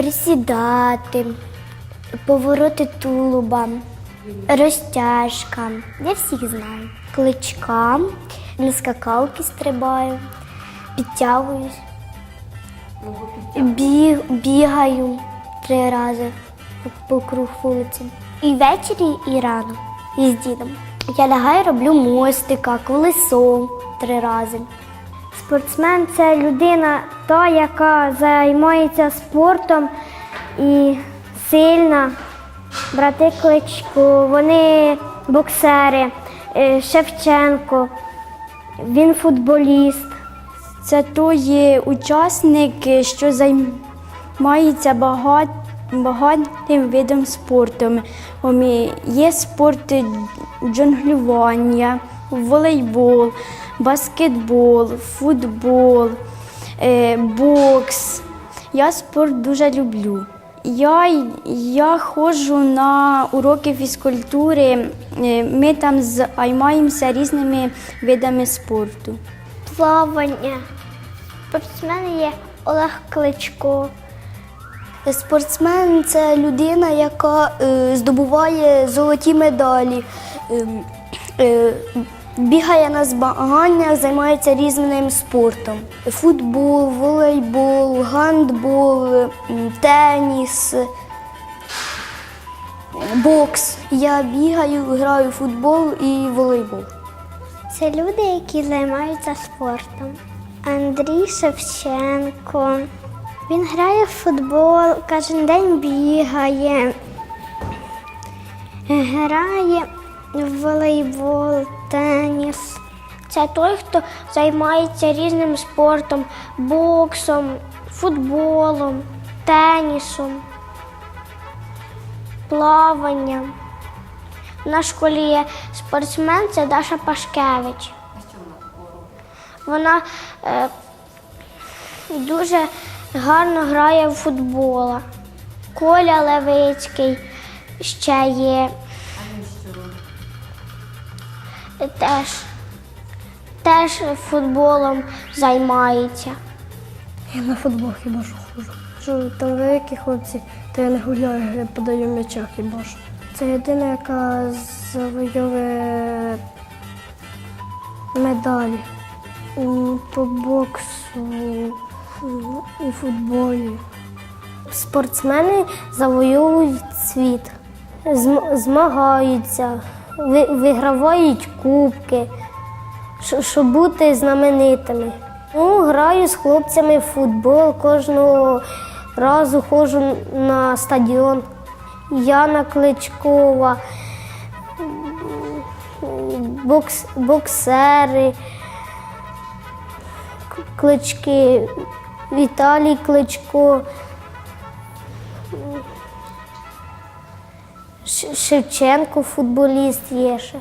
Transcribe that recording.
присідати, повороти тулуба, розтяжка. Я всіх знаю. Кличка, на скакалки стрибаю, підтягуюсь, біг, бігаю три рази по круг вулиці. І ввечері, і рано, і з дідом. Я лягаю, роблю мостика, колесо три рази. Спортсмен це людина, та, яка займається спортом і сильна. Брати Кличко, вони боксери, е, Шевченко, він футболіст. Це той учасник, що займається багат, багатим видом спорту. Є спорт джонглювання, волейбол, баскетбол, футбол, е, бокс. Я спорт дуже люблю. Я, я ходжу на уроки фізкультури. Е, Ми там займаємося різними видами спорту. Плавання. Спортсмен є Олег Кличко. Спортсмен це людина, яка е, здобуває золоті медалі, е, е, бігає на змаганнях, займається різним спортом. Футбол, волейбол, гандбол, теніс, бокс. Я бігаю, граю в футбол і волейбол. Це люди, які займаються спортом. Андрій Шевченко. Він грає в футбол, кожен день бігає, грає волейбол, теніс. Це той, хто займається різним спортом, боксом, футболом, тенісом, плаванням. На школі є спортсмен, це Даша Пашкевич. Вона е, дуже гарно грає в футбола. Коля Левицький ще є. Теж, теж футболом займається. Я на футбол хіба що ходжу. Там великі хлопці, то я не гуляю, я подаю м'яча хіба що. Це єдина, яка завойовує медалі по боксу, у футболі. Спортсмени завоюють світ, змагаються, вигравають кубки, щоб бути знаменитими. Ну, граю з хлопцями в футбол, кожного разу ходжу на стадіон. Яна Кличкова, бокс, боксери, клички, Віталій Кличко. Шевченко, футболіст є ще.